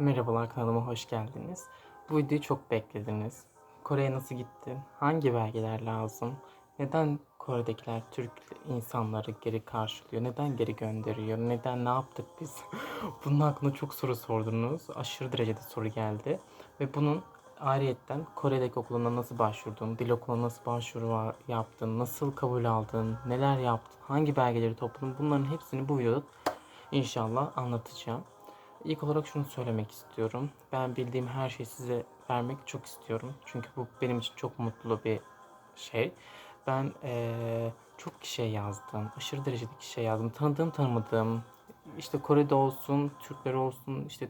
Merhabalar kanalıma hoş geldiniz. Bu videoyu çok beklediniz. Kore'ye nasıl gittin? Hangi belgeler lazım? Neden Kore'dekiler Türk insanları geri karşılıyor? Neden geri gönderiyor? Neden ne yaptık biz? Bunun hakkında çok soru sordunuz. Aşırı derecede soru geldi. Ve bunun ayrıyetten Kore'deki okuluna nasıl başvurdun? Dil okuluna nasıl başvuru yaptın? Nasıl kabul aldın? Neler yaptın? Hangi belgeleri topladın? Bunların hepsini bu videoda inşallah anlatacağım. İlk olarak şunu söylemek istiyorum. Ben bildiğim her şeyi size vermek çok istiyorum. Çünkü bu benim için çok mutlu bir şey. Ben eee, çok kişiye yazdım. Aşırı derecede kişiye yazdım. Tanıdığım tanımadığım. işte Kore'de olsun, Türkler olsun. işte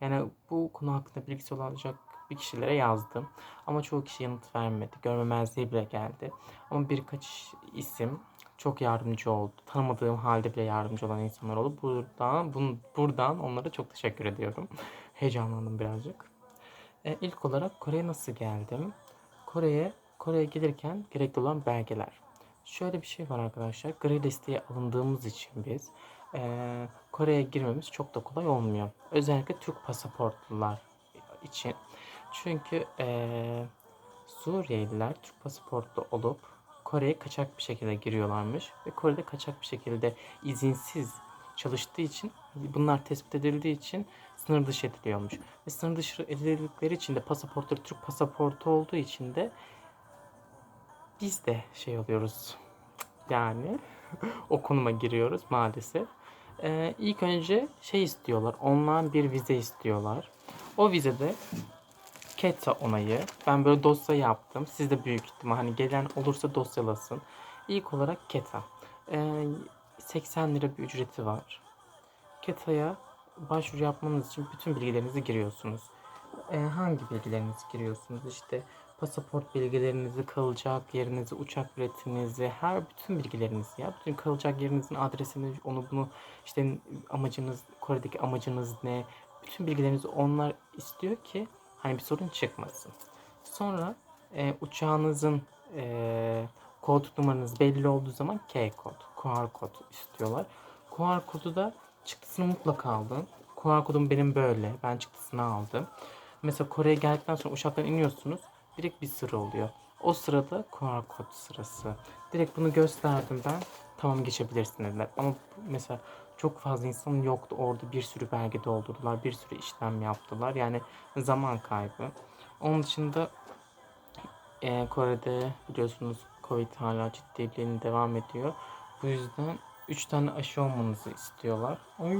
yani bu konu hakkında bilgisi olacak bir kişilere yazdım. Ama çoğu kişi yanıt vermedi. Görmemezliği bile geldi. Ama birkaç isim çok yardımcı oldu. Tanımadığım halde bile yardımcı olan insanlar oldu. Buradan, bun, buradan onlara çok teşekkür ediyorum. Heyecanlandım birazcık. E, ilk olarak Kore'ye nasıl geldim? Kore'ye Kore'ye gelirken gerekli olan belgeler. Şöyle bir şey var arkadaşlar. Gri listeye alındığımız için biz e, Kore'ye girmemiz çok da kolay olmuyor. Özellikle Türk pasaportlular için. Çünkü e, Suriyeliler Türk pasaportlu olup Kore'ye kaçak bir şekilde giriyorlarmış ve Kore'de kaçak bir şekilde izinsiz çalıştığı için bunlar tespit edildiği için sınır dışı ediliyormuş. Ve sınır dışı edildikleri için de pasaportları Türk pasaportu olduğu için de biz de şey oluyoruz yani o konuma giriyoruz maalesef. Ee, ilk önce şey istiyorlar online bir vize istiyorlar. O vizede KETA onayı. Ben böyle dosya yaptım. Siz de büyük ihtimal hani gelen olursa dosyalasın. İlk olarak KETA. Ee, 80 lira bir ücreti var. KETA'ya başvuru yapmanız için bütün bilgilerinizi giriyorsunuz. Ee, hangi bilgilerinizi giriyorsunuz? İşte pasaport bilgilerinizi, kalacak yerinizi, uçak biletinizi, her bütün bilgilerinizi ya. Bütün kalacak yerinizin adresini, onu bunu işte amacınız, Kore'deki amacınız ne? Bütün bilgilerinizi onlar istiyor ki hani bir sorun çıkmasın. Sonra e, uçağınızın e, kod numaranız belli olduğu zaman K kod, QR kod istiyorlar. QR kodu da çıktısını mutlaka alın. QR kodum benim böyle. Ben çıktısını aldım. Mesela Kore'ye geldikten sonra uçaktan iniyorsunuz. Direkt bir sıra oluyor. O sırada QR kod sırası. Direkt bunu gösterdim ben. Tamam geçebilirsin dediler. Ama mesela çok fazla insan yoktu. Orada bir sürü belge doldurdular. Bir sürü işlem yaptılar. Yani zaman kaybı. Onun dışında e, Kore'de biliyorsunuz Covid hala ciddiliğini devam ediyor. Bu yüzden 3 tane aşı olmanızı istiyorlar. Ay.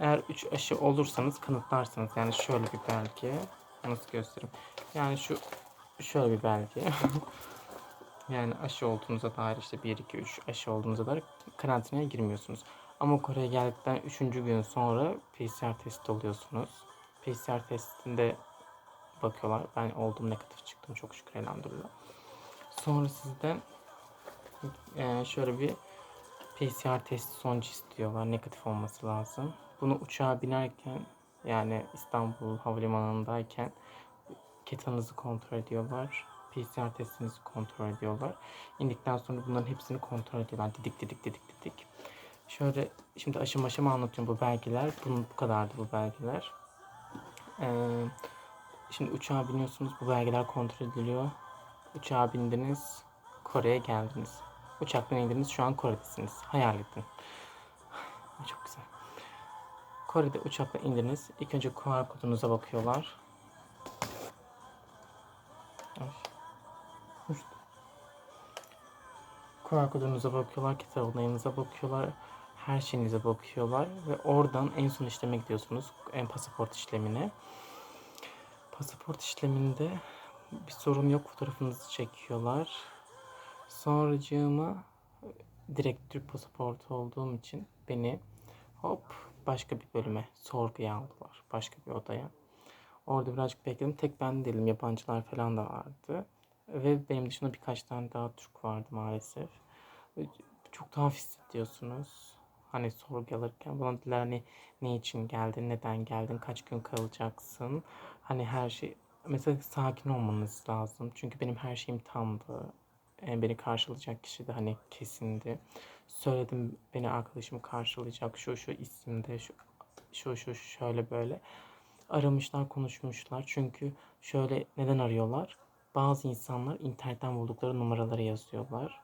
Eğer 3 aşı olursanız kanıtlarsanız yani şöyle bir belge nasıl göstereyim? Yani şu şöyle bir belge. yani aşı olduğunuza dair işte 1 2 3 aşı olduğunuza dair karantinaya girmiyorsunuz. Ama Kore'ye geldikten 3. gün sonra PCR testi oluyorsunuz. PCR testinde bakıyorlar. Ben oldum negatif çıktım çok şükür elhamdülillah. Sonra sizden eee, şöyle bir PCR testi sonucu istiyorlar. Negatif olması lazım. Bunu uçağa binerken yani İstanbul Havalimanı'ndayken ketanızı kontrol ediyorlar. PCR testinizi kontrol ediyorlar. İndikten sonra bunların hepsini kontrol ediyorlar. Didik didik didik didik. Şöyle şimdi aşama aşama anlatıyorum bu belgeler. Bunun bu kadardı bu belgeler. Ee, şimdi uçağa biniyorsunuz. Bu belgeler kontrol ediliyor. Uçağa bindiniz. Kore'ye geldiniz. Uçaktan indiniz. Şu an Kore'desiniz. Hayal edin. Çok güzel. Kore'de uçakla indiniz. İlk önce QR kodunuza bakıyorlar. Ay. Uçtu. QR kodunuza bakıyorlar, kitap onayınıza bakıyorlar, her şeyinize bakıyorlar ve oradan en son işleme gidiyorsunuz, en pasaport işlemine. Pasaport işleminde bir sorun yok, fotoğrafınızı çekiyorlar. Sonracığıma direkt Türk pasaportu olduğum için beni hop başka bir bölüme sorguya aldılar. Başka bir odaya. Orada birazcık bekledim. Tek ben değilim. Yabancılar falan da vardı. Ve benim dışında birkaç tane daha Türk vardı maalesef. Çok tuhaf hissediyorsunuz. Hani sorgu alırken bana dediler hani ne için geldin, neden geldin, kaç gün kalacaksın. Hani her şey mesela sakin olmanız lazım. Çünkü benim her şeyim tamdı. e, beni karşılayacak kişi de hani kesindi. Söyledim beni arkadaşım karşılayacak şu şu isimde şu şu şu şöyle böyle. Aramışlar konuşmuşlar çünkü şöyle neden arıyorlar? Bazı insanlar internetten buldukları numaraları yazıyorlar.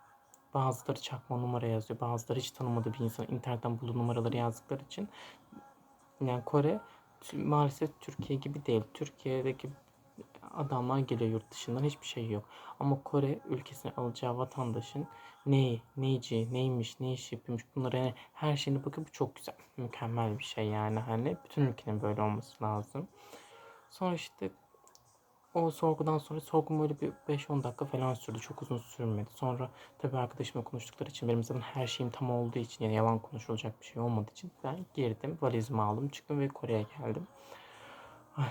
Bazıları çakma numara yazıyor. Bazıları hiç tanımadığı bir insan internetten bulduğu numaraları yazdıkları için yani Kore maalesef Türkiye gibi değil. Türkiye'deki adamlar geliyor yurt dışından hiçbir şey yok. Ama Kore ülkesine alacağı vatandaşın neyi, neyci, neymiş, ne iş yapıyormuş bunlara yani her şeyine bakıp çok güzel, mükemmel bir şey yani hani bütün ülkenin böyle olması lazım. Sonra işte o sorgudan sonra sorgum böyle bir 5-10 dakika falan sürdü. Çok uzun sürmedi. Sonra tabii arkadaşımla konuştukları için benim zaten her şeyim tam olduğu için yani yalan konuşulacak bir şey olmadığı için ben girdim. Valizimi aldım. Çıktım ve Kore'ye geldim. Ay,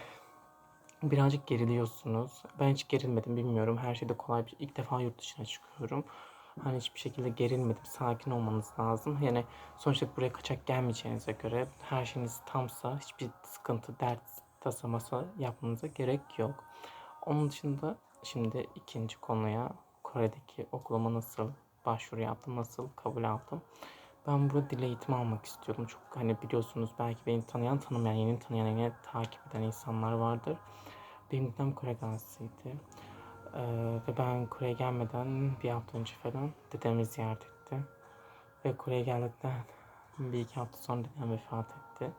birazcık geriliyorsunuz. Ben hiç gerilmedim bilmiyorum. Her şeyde kolay bir ilk defa yurt dışına çıkıyorum. Hani hiçbir şekilde gerilmedim. Sakin olmanız lazım. Yani sonuçta buraya kaçak gelmeyeceğinize göre her şeyiniz tamsa hiçbir sıkıntı, dert, tasamasa yapmanıza gerek yok. Onun dışında şimdi ikinci konuya Kore'deki okuluma nasıl başvuru yaptım, nasıl kabul aldım. Ben burada dil eğitimi almak istiyorum. Çok hani biliyorsunuz belki beni tanıyan tanımayan, yeni tanıyan, yeni takip eden insanlar vardır. Benim dedem Kore gazisiydi. Ee, ve ben Kore'ye gelmeden bir hafta önce falan dedemi ziyaret ettim. Ve Kore'ye geldikten bir iki hafta sonra dedem vefat etti.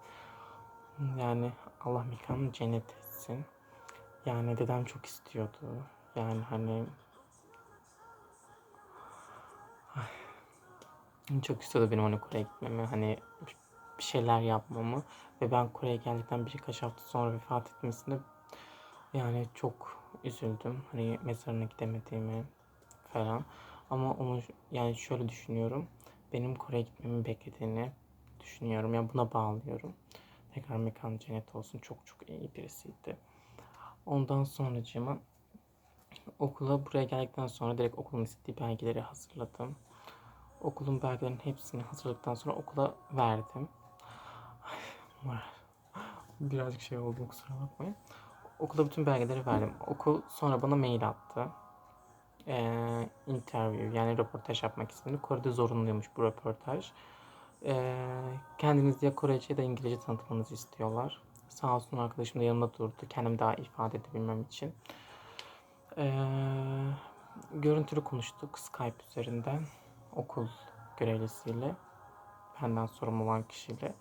Yani Allah mekanını cennet etsin. Yani dedem çok istiyordu. Yani hani çok istiyordu benim hani Kore'ye gitmemi. Hani bir şeyler yapmamı. Ve ben Kore'ye geldikten birkaç hafta sonra vefat etmesine yani çok üzüldüm. Hani mezarına gidemediğimi falan. Ama onu yani şöyle düşünüyorum. Benim Kore'ye gitmemi beklediğini düşünüyorum. Yani buna bağlıyorum. Tekrar mekan cennet olsun. Çok çok iyi birisiydi. Ondan sonracığıma okula buraya geldikten sonra direkt okulun istediği belgeleri hazırladım. Okulun belgelerinin hepsini hazırladıktan sonra okula verdim. Ay, Birazcık şey oldu kusura bakmayın. Okula bütün belgeleri verdim. Okul sonra bana mail attı. Ee, interview yani röportaj yapmak istedi. Kore'de zorunluymuş bu röportaj. Ee, kendinizi ya Korece ya da İngilizce tanıtmanızı istiyorlar. Sağ olsun arkadaşım da yanımda durdu. Kendim daha ifade edebilmem için. Ee, görüntülü konuştuk Skype üzerinden. Okul görevlisiyle. Benden sorumlu olan kişiyle.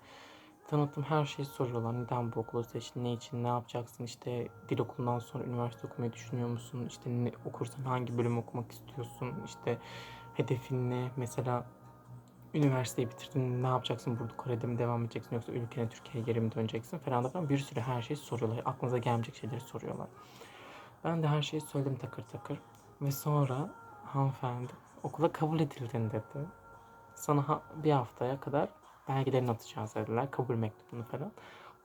Tanıttım her şeyi soruyorlar. Neden bu okulu seçtin? Ne için? Ne yapacaksın? İşte dil okulundan sonra üniversite okumayı düşünüyor musun? İşte ne okursan hangi bölüm okumak istiyorsun? İşte hedefin ne? Mesela üniversiteyi bitirdin ne yapacaksın burada Kore'de mi devam edeceksin yoksa ülkene Türkiye'ye geri mi döneceksin falan da falan bir sürü her şeyi soruyorlar. Aklınıza gelmeyecek şeyleri soruyorlar. Ben de her şeyi söyledim takır takır. Ve sonra hanımefendi okula kabul edildin dedi. Sana ha- bir haftaya kadar belgelerini atacağız dediler. Kabul mektubunu falan.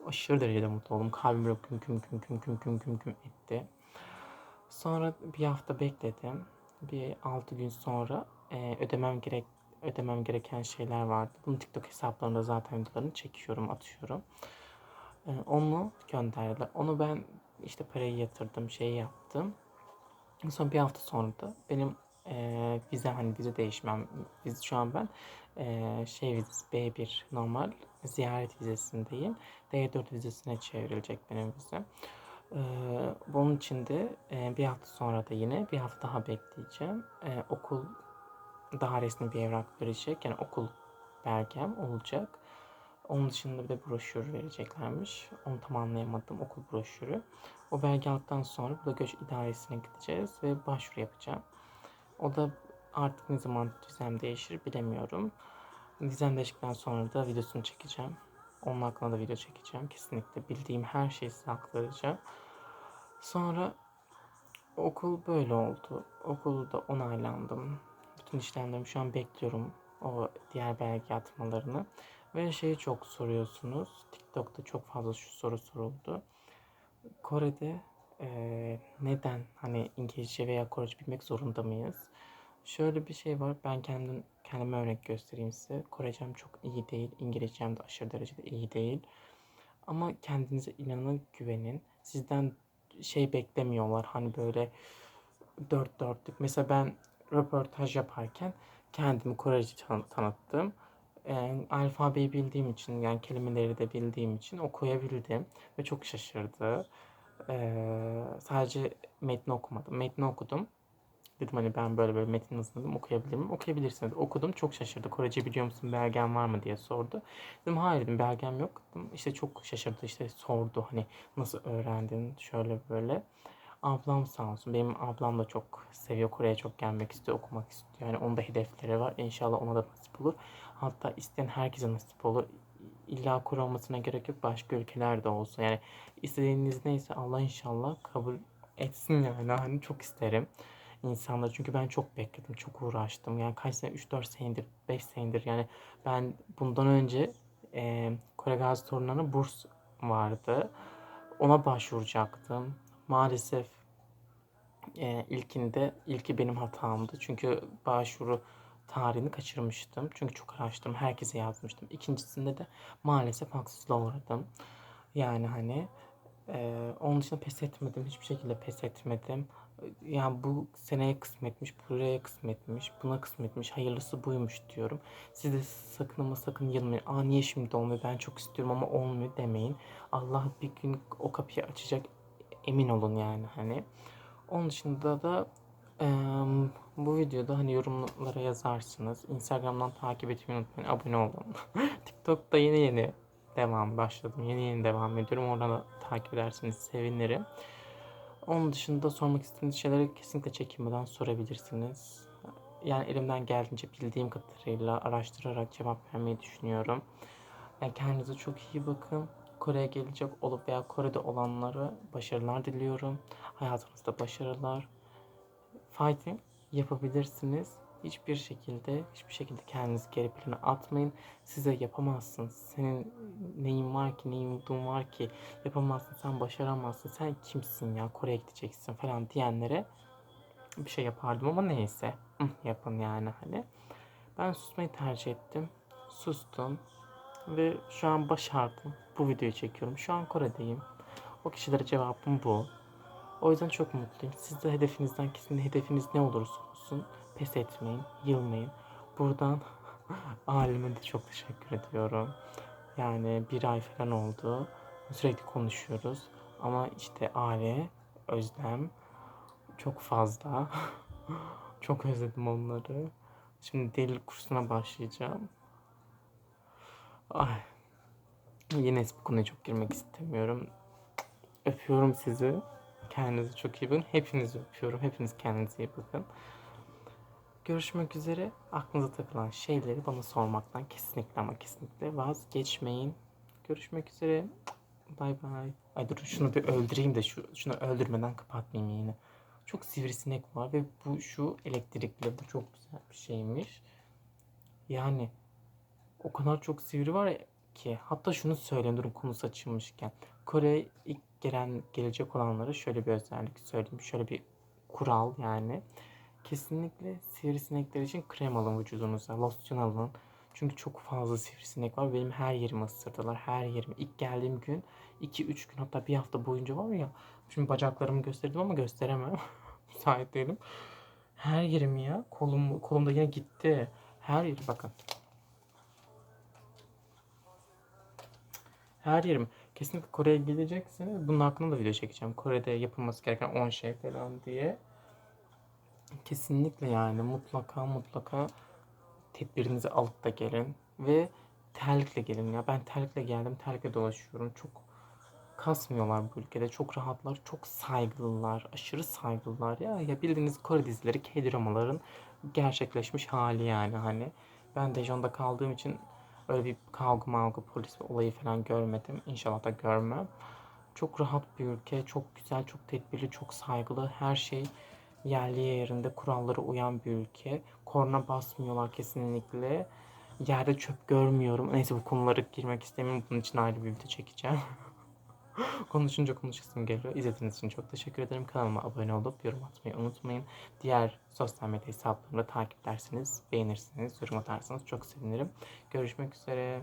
Aşırı derecede mutlu oldum. Kalbim böyle küm küm küm küm küm küm küm küm etti. Sonra bir hafta bekledim. Bir altı gün sonra e, ödemem gerek ödemem gereken şeyler vardı. Bunu TikTok hesaplarında zaten videolarını çekiyorum, atıyorum. E, onu gönderdiler. Onu ben işte parayı yatırdım, şey yaptım. Sonra bir hafta sonra da benim e, vize hani vize değişmem. Biz şu an ben e, şey vizesi B1 normal ziyaret vizesindeyim. D4 vizesine çevrilecek benim vizem. E, bunun için de e, bir hafta sonra da yine bir hafta daha bekleyeceğim. E, okul daha resmi bir evrak verecek. Yani okul belgem olacak. Onun dışında bir de broşür vereceklermiş. Onu tam anlayamadım. Okul broşürü. O belge aldıktan sonra burada göç idaresine gideceğiz ve başvuru yapacağım. O da artık ne zaman vizem değişir bilemiyorum. Vizem değiştikten sonra da videosunu çekeceğim. Onun hakkında da video çekeceğim. Kesinlikle bildiğim her şeyi size aktaracağım. Sonra okul böyle oldu. Okulda onaylandım. İşlemlerimi şu an bekliyorum. O diğer belge atmalarını. Ve şeyi çok soruyorsunuz. TikTok'ta çok fazla şu soru soruldu. Kore'de eee, neden hani İngilizce veya Korece bilmek zorunda mıyız? Şöyle bir şey var. Ben kendim kendime örnek göstereyim size. Korecem çok iyi değil. İngilizcem de aşırı derecede iyi değil. Ama kendinize inanın, güvenin. Sizden şey beklemiyorlar. Hani böyle dört dörtlük. Mesela ben röportaj yaparken kendimi Korece tan- tanıttım. Ee, alfabeyi bildiğim için yani kelimeleri de bildiğim için okuyabildim ve çok şaşırdı. Ee, sadece metni okumadım. Metni okudum. Dedim hani ben böyle böyle metin hızlandım okuyabilir miyim? Okuyabilirsiniz. Okudum çok şaşırdı. Korece biliyor musun belgen var mı diye sordu. Dedim hayır dedim belgem yok. Dedim, işte çok şaşırdı işte sordu hani nasıl öğrendin şöyle böyle. Ablam sağ olsun. Benim ablam da çok seviyor. Kore'ye çok gelmek istiyor, okumak istiyor. Yani onun da hedefleri var. İnşallah ona da nasip olur. Hatta isteyen herkese nasip olur. İlla Kore olmasına gerek yok. Başka ülkelerde olsun. Yani istediğiniz neyse Allah inşallah kabul etsin yani. Hani çok isterim insanlar. Çünkü ben çok bekledim, çok uğraştım. Yani kaç sene, 3-4 senedir, 5 senedir. Yani ben bundan önce e, Kore Gazi Torunları'na burs vardı. Ona başvuracaktım. Maalesef e, ilkinde, ilki benim hatamdı. Çünkü başvuru tarihini kaçırmıştım. Çünkü çok araştırdım, herkese yazmıştım. İkincisinde de maalesef haksızlığa uğradım. Yani hani e, onun dışında pes etmedim. Hiçbir şekilde pes etmedim. Yani bu seneye kısmetmiş, buraya kısmetmiş, buna kısmetmiş, hayırlısı buymuş diyorum. Siz de sakın ama sakın yılmayın. Aa niye şimdi olmuyor, ben çok istiyorum ama olmuyor demeyin. Allah bir gün o kapıyı açacak emin olun yani hani. Onun dışında da eee, bu videoda hani yorumlara yazarsınız. Instagram'dan takip etmeyi unutmayın. Abone olun. TikTok'ta yeni yeni devam başladım. Yeni yeni devam ediyorum. Oradan da takip ederseniz sevinirim. Onun dışında sormak istediğiniz şeyleri kesinlikle çekinmeden sorabilirsiniz. Yani elimden geldiğince bildiğim kadarıyla araştırarak cevap vermeyi düşünüyorum. Yani kendinize çok iyi bakın. Kore'ye gelecek olup veya Kore'de olanlara başarılar diliyorum. Hayatınızda başarılar. Fighting yapabilirsiniz. Hiçbir şekilde, hiçbir şekilde kendinizi geri plana atmayın. Size yapamazsın. Senin neyin var ki, neyin umudun var ki, yapamazsın, sen başaramazsın, sen kimsin ya, Kore'ye gideceksin falan diyenlere bir şey yapardım ama neyse. Yapın yani hani. Ben susmayı tercih ettim. Sustum. Ve şu an başardım. Bu videoyu çekiyorum. Şu an Kore'deyim. O kişilere cevabım bu. O yüzden çok mutluyum. Siz de hedefinizden kesin hedefiniz ne olursa olsun pes etmeyin, yılmayın. Buradan aileme de çok teşekkür ediyorum. Yani bir ay falan oldu. Sürekli konuşuyoruz. Ama işte aile, özlem çok fazla. çok özledim onları. Şimdi deli kursuna başlayacağım. Ay. Yine bu konuya çok girmek istemiyorum. Öpüyorum sizi. Kendinize çok iyi bakın. Hepinizi öpüyorum. Hepiniz kendinize iyi bakın. Görüşmek üzere. Aklınıza takılan şeyleri bana sormaktan kesinlikle ama kesinlikle vazgeçmeyin. Görüşmek üzere. Bay bay. Ay dur şunu bir öldüreyim de şu, şunu öldürmeden kapatmayayım yine. Çok sivrisinek var ve bu şu elektrikli bu çok güzel bir şeymiş. Yani o kadar çok sivri var ki hatta şunu söyleyeyim durun konusu açılmışken. Kore ilk gelen gelecek olanlara şöyle bir özellik söyleyeyim. Şöyle bir kural yani. Kesinlikle sivrisinekler için krem alın vücudunuza. Losyon alın. Çünkü çok fazla sivrisinek var. Benim her yerimi ısırdılar. Her yerimi. İlk geldiğim gün 2-3 gün hatta bir hafta boyunca var ya. Şimdi bacaklarımı gösterdim ama gösteremem. Müsait değilim. Her yerim ya. Kolum, kolumda yine gitti. Her yeri bakın. Her yerim. Kesinlikle Kore'ye gideceksiniz. Bunun hakkında da video çekeceğim. Kore'de yapılması gereken 10 şey falan diye. Kesinlikle yani mutlaka mutlaka tedbirinizi alıp da gelin. Ve terlikle gelin ya. Ben terlikle geldim. Terlikle dolaşıyorum. Çok kasmıyorlar bu ülkede. Çok rahatlar. Çok saygılılar. Aşırı saygılılar ya. Ya bildiğiniz Kore dizileri, K-dramaların gerçekleşmiş hali yani hani. Ben Daejeon'da kaldığım için öyle bir kavga mavga polis olayı falan görmedim. İnşallah da görmem. Çok rahat bir ülke. Çok güzel, çok tedbirli, çok saygılı. Her şey yerli yerinde kurallara uyan bir ülke. Korna basmıyorlar kesinlikle. Yerde çöp görmüyorum. Neyse bu konulara girmek istemiyorum. Bunun için ayrı bir video çekeceğim. Konuşunca konuşasım geliyor. İzlediğiniz için çok teşekkür ederim. Kanalıma abone olup yorum atmayı unutmayın. Diğer sosyal medya hesaplarımı da takip ederseniz, beğenirsiniz, yorum atarsanız çok sevinirim. Görüşmek üzere.